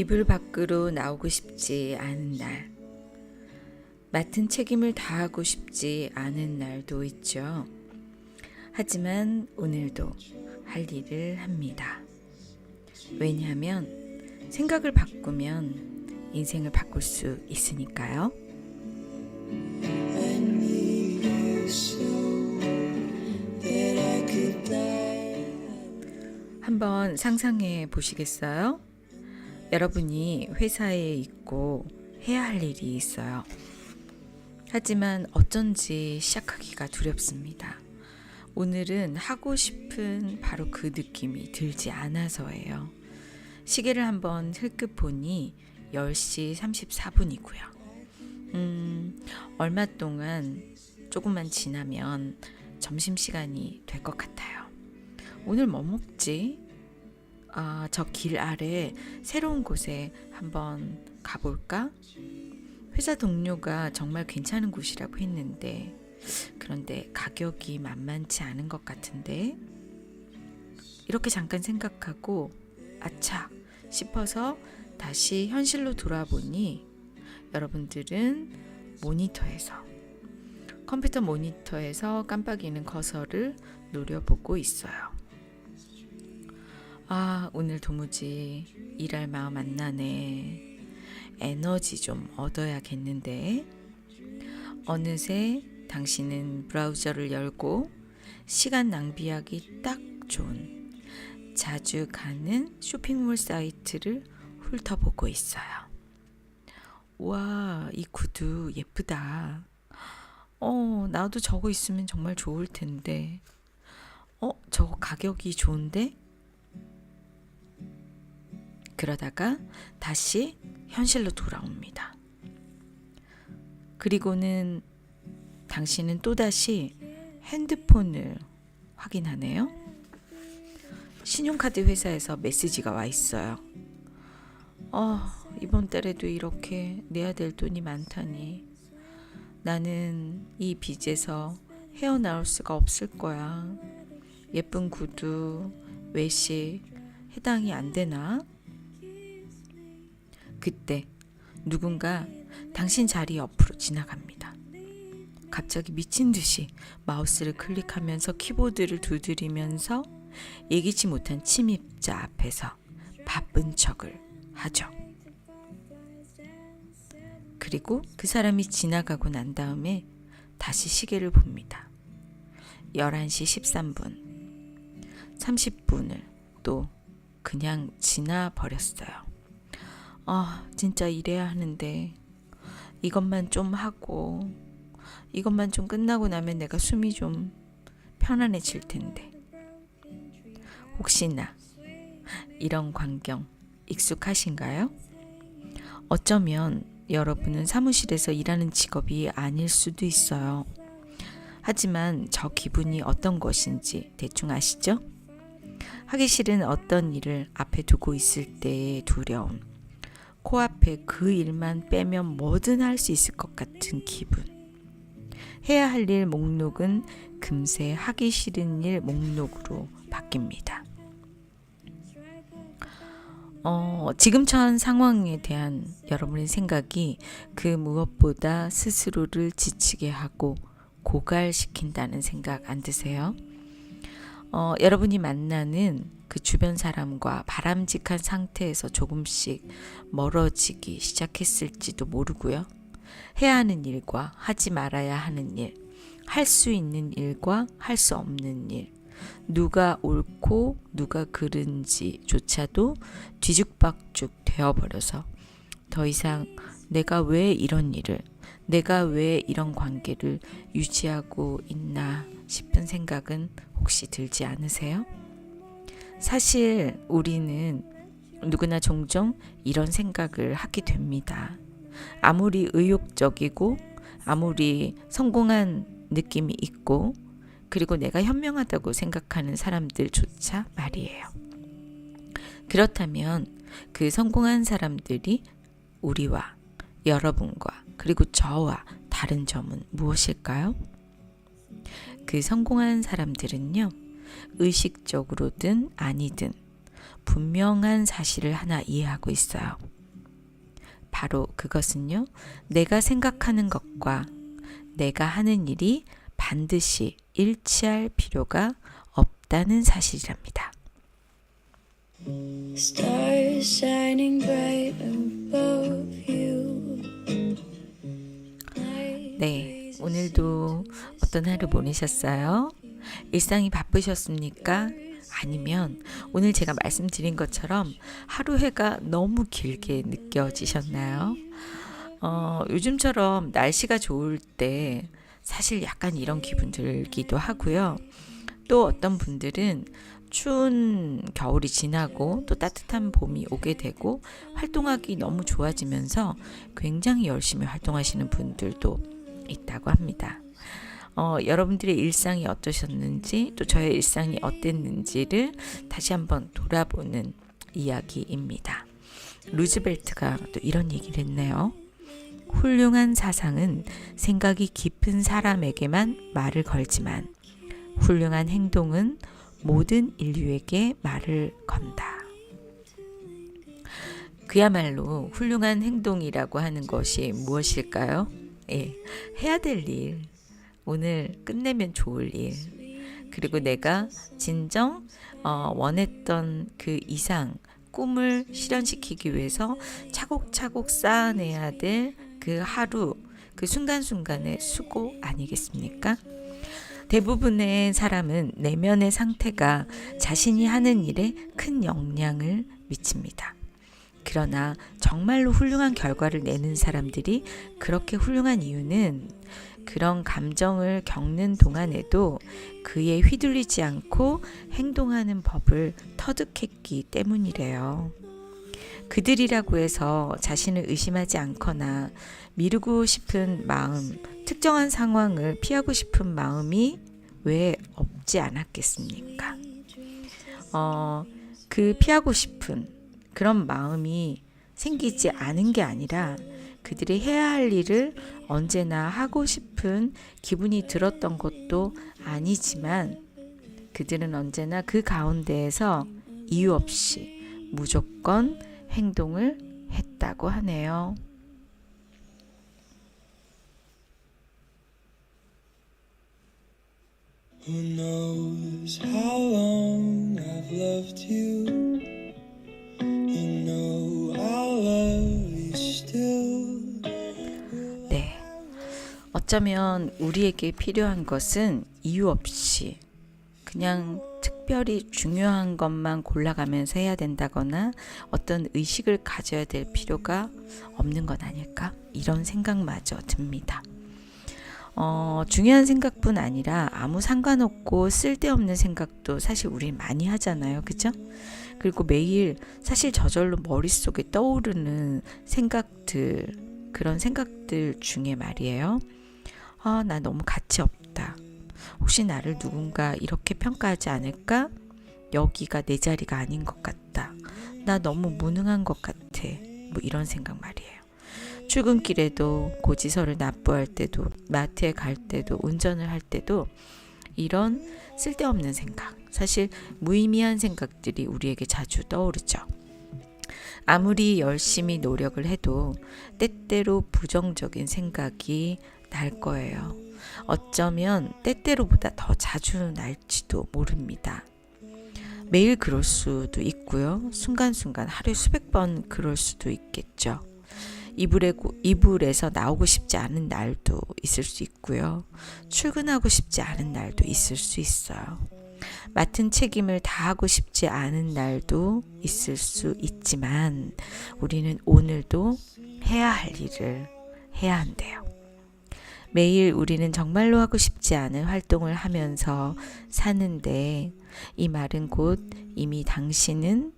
이불 밖으로 나오고 싶지 않은 날. 맡은 책임을 다하고 싶지 않은 날도 있죠. 하지만 오늘도 할 일을 합니다. 왜냐하면 생각을 바꾸면 인생을 바꿀 수 있으니까요. 한번 상상해 보시겠어요? 여러분이 회사에 있고 해야 할 일이 있어요. 하지만 어쩐지 시작하기가 두렵습니다. 오늘은 하고 싶은 바로 그 느낌이 들지 않아서예요. 시계를 한번 흘끗 보니 10시 34분이고요. 음, 얼마 동안 조금만 지나면 점심시간이 될 것 같아요. 오늘 뭐 먹지? 아, 저 길 아래 새로운 곳에 한번 가볼까? 회사 동료가 정말 괜찮은 곳이라고 했는데, 그런데 가격이 만만치 않은 것 같은데, 이렇게 잠깐 생각하고, 아차! 싶어서 다시 현실로 돌아보니, 여러분들은 모니터에서, 컴퓨터 모니터에서 깜빡이는 커서를 노려보고 있어요. 아, 오늘 도무지 일할 마음 안 나네. 에너지 좀 얻어야겠는데. 어느새 당신은 브라우저를 열고 시간 낭비하기 딱 좋은 자주 가는 쇼핑몰 사이트를 훑어보고 있어요. 와, 이 구두 예쁘다. 어, 나도 저거 있으면 정말 좋을 텐데. 어, 저거 가격이 좋은데? 그러다가 다시 현실로 돌아옵니다. 그리고는 당신은 또다시 핸드폰을 확인하네요. 신용카드 회사에서 메시지가 와 있어요. 어, 이번 달에도 이렇게 내야 될 돈이 많다니. 나는 이 빚에서 헤어나올 수가 없을 거야. 예쁜 구두, 외식, 해당이 안 되나? 그때 누군가 당신 자리 옆으로 지나갑니다. 갑자기 미친 듯이 마우스를 클릭하면서 키보드를 두드리면서 예기치 못한 침입자 앞에서 바쁜 척을 하죠. 그리고 그 사람이 지나가고 난 다음에 다시 시계를 봅니다. 11시 13분. 30분을 또 그냥 지나 버렸어요. 아, 진짜 일해야 하는데 이것만 좀 하고 이것만 좀 끝나고 나면 내가 숨이 좀 편안해질 텐데. 혹시나 이런 광경 익숙하신가요? 어쩌면 여러분은 사무실에서 일하는 직업이 아닐 수도 있어요. 하지만 저 기분이 어떤 것인지 대충 아시죠? 하기 싫은 어떤 일을 앞에 두고 있을 때의 두려움. 코앞에 그 일만 빼면 뭐든 할 수 있을 것 같은 기분. 해야 할 일 목록은 금세 하기 싫은 일 목록으로 바뀝니다. 어, 지금 처한 상황에 대한 여러분의 생각이 그 무엇보다 스스로를 지치게 하고 고갈시킨다는 생각 안 드세요? 어, 여러분이 만나는 그 주변 사람과 바람직한 상태에서 조금씩 멀어지기 시작했을지도 모르고요. 해야 하는 일과 하지 말아야 하는 일, 할 수 있는 일과 할 수 없는 일, 누가 옳고 누가 그른지조차도 뒤죽박죽 되어버려서 더 이상 내가 왜 이런 일을, 내가 왜 이런 관계를 유지하고 있나 싶은 생각은 혹시 들지 않으세요? 사실 우리는 누구나 종종 이런 생각을 하게 됩니다. 아무리 의욕적이고 아무리 성공한 느낌이 있고 그리고 내가 현명하다고 생각하는 사람들조차 말이에요. 그렇다면 그 성공한 사람들이 우리와 여러분과 그리고 저와 다른 점은 무엇일까요? 그 성공한 사람들은요, 의식적으로든 아니든 분명한 사실을 하나 이해하고 있어요. 바로 그것은요, 내가 생각하는 것과 내가 하는 일이 반드시 일치할 필요가 없다는 사실이랍니다. Stars shining bright above you. 네, 오늘도 어떤 하루 보내셨어요? 일상이 바쁘셨습니까? 아니면 오늘 제가 말씀드린 것처럼 하루 해가 너무 길게 느껴지셨나요? 어, 요즘처럼 날씨가 좋을 때 사실 약간 이런 기분 들기도 하고요. 또 어떤 분들은 추운 겨울이 지나고 또 따뜻한 봄이 오게 되고 활동하기 너무 좋아지면서 굉장히 열심히 활동하시는 분들도 있다고 합니다. 어, 여러분들의 일상이 어떠셨는지 또 저의 일상이 어땠는지를 다시 한번 돌아보는 이야기입니다. 루즈벨트가 또 이런 얘기를 했네요. 훌륭한 사상은 생각이 깊은 사람에게만 말을 걸지만 훌륭한 행동은 모든 인류에게 말을 건다. 그야말로 훌륭한 행동이라고 하는 것이 무엇일까요? 예, 해야 될 일, 오늘 끝내면 좋을 일, 그리고 내가 진정 어, 원했던 그 이상 꿈을 실현시키기 위해서 차곡차곡 쌓아내야 될 그 하루, 그 순간순간의 수고 아니겠습니까? 대부분의 사람은 내면의 상태가 자신이 하는 일에 큰 영향을 미칩니다. 그러나 정말로 훌륭한 결과를 내는 사람들이 그렇게 훌륭한 이유는 그런 감정을 겪는 동안에도 그에 휘둘리지 않고 행동하는 법을 터득했기 때문이래요. 그들이라고 해서 자신을 의심하지 않거나 미루고 싶은 마음, 특정한 상황을 피하고 싶은 마음이 왜 없지 않았겠습니까? 어, 그 피하고 싶은 그런 마음이 생기지 않은 게 아니라 그들이 해야 할 일을 언제나 하고 싶은 기분이 들었던 것도 아니지만 그들은 언제나 그 가운데에서 이유 없이 무조건 행동을 했다고 하네요. 네. 어쩌면 우리에게 필요한 것은 이유 없이 그냥 특별히 중요한 것만 골라가면서 해야 된다거나 어떤 의식을 가져야 될 필요가 없는 건 아닐까? 이런 생각마저 듭니다. 어, 중요한 생각뿐 아니라 아무 상관없고 쓸데없는 생각도 사실 우리 많이 하잖아요. 그죠? 그리고 매일 사실 저절로 머릿속에 떠오르는 생각들, 그런 생각들 중에 말이에요. 아, 나 너무 가치 없다. 혹시 나를 누군가 이렇게 평가하지 않을까? 여기가 내 자리가 아닌 것 같다. 나 너무 무능한 것 같아. 뭐 이런 생각 말이에요. 출근길에도 고지서를 납부할 때도 마트에 갈 때도 운전을 할 때도 이런 쓸데없는 생각, 사실 무의미한 생각들이 우리에게 자주 떠오르죠. 아무리 열심히 노력을 해도 때때로 부정적인 생각이 날 거예요. 어쩌면 때때로보다 더 자주 날지도 모릅니다. 매일 그럴 수도 있고요. 순간순간 하루에 수백 번 그럴 수도 있겠죠. 이불에, 고- 이불에서 나오고 싶지 않은 날도 있을 수 있고요. 출근하고 싶지 않은 날도 있을 수 있어요. 맡은 책임을 다하고 싶지 않은 날도 있을 수 있지만 우리는 오늘도 해야 할 일을 해야 한대요. 매일 우리는 정말로 하고 싶지 않은 활동을 하면서 사는데 이 말은 곧 이미 당신은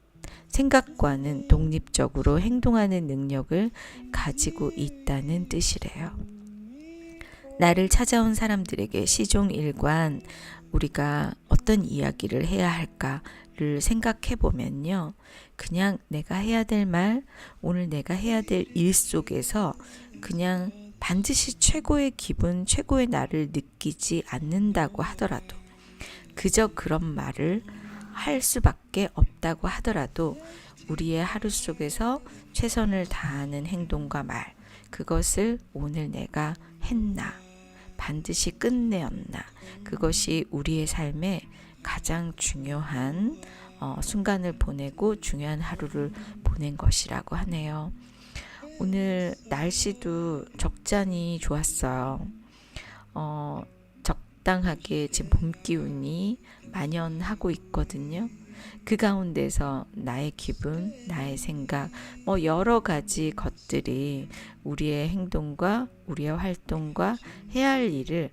생각과는 독립적으로 행동하는 능력을 가지고 있다는 뜻이래요. 나를 찾아온 사람들에게 시종 일관 우리가 어떤 이야기를 해야 할까를 생각해 보면요. 그냥 내가 해야 될 말, 오늘 내가 해야 될 일 속에서 그냥 반드시 최고의 기분, 최고의 나를 느끼지 않는다고 하더라도 그저 그런 말을 할 수밖에 없다고 하더라도 우리의 하루 속에서 최선을 다하는 행동과 말, 그것을 오늘 내가 했나, 반드시 끝내었나, 그것이 우리의 삶에 가장 중요한 어, 순간을 보내고 중요한 하루를 보낸 것이라고 하네요. 오늘 날씨도 적잖이 좋았어요. 어, 적당하게 지금 봄 기운이 만연하고 있거든요. 그 가운데서 나의 기분, 나의 생각, 뭐 여러 가지 것들이 우리의 행동과 우리의 활동과 해야 할 일을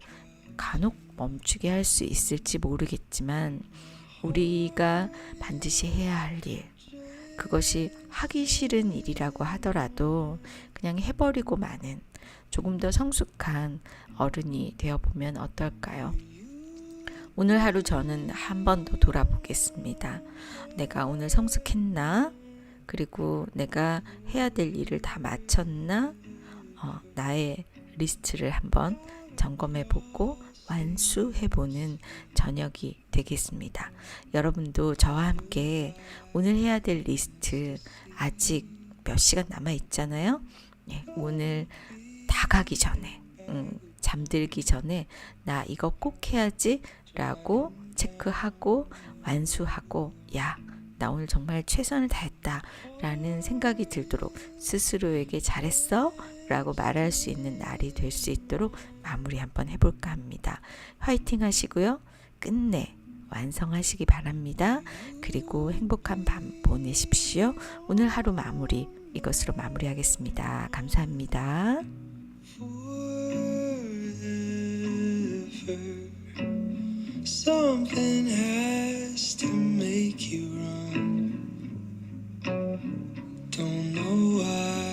간혹 멈추게 할 수 있을지 모르겠지만 우리가 반드시 해야 할 일, 그것이 하기 싫은 일이라고 하더라도 그냥 해버리고 마는 조금 더 성숙한 어른이 되어보면 어떨까요? 오늘 하루 저는 한 번 더 돌아보겠습니다. 내가 오늘 성숙했나? 그리고 내가 해야 될 일을 다 마쳤나? 어, 나의 리스트를 한번 점검해 보고 완수해 보는 저녁이 되겠습니다. 여러분도 저와 함께 오늘 해야 될 리스트 아직 몇 시간 남아 있잖아요. 예, 오늘 다 가기 전에 음, 잠들기 전에 나 이거 꼭 해야지 라고 체크하고 완수하고 야 나 오늘 정말 최선을 다했다 라는 생각이 들도록 스스로에게 잘했어 라고 말할 수 있는 날이 될 수 있도록 마무리 한번 해볼까 합니다. 화이팅 하시고요. 끝내 완성하시기 바랍니다. 그리고 행복한 밤 보내십시오. 오늘 하루 마무리 이것으로 마무리하겠습니다. 감사합니다. Something has to make you run. Don't know why.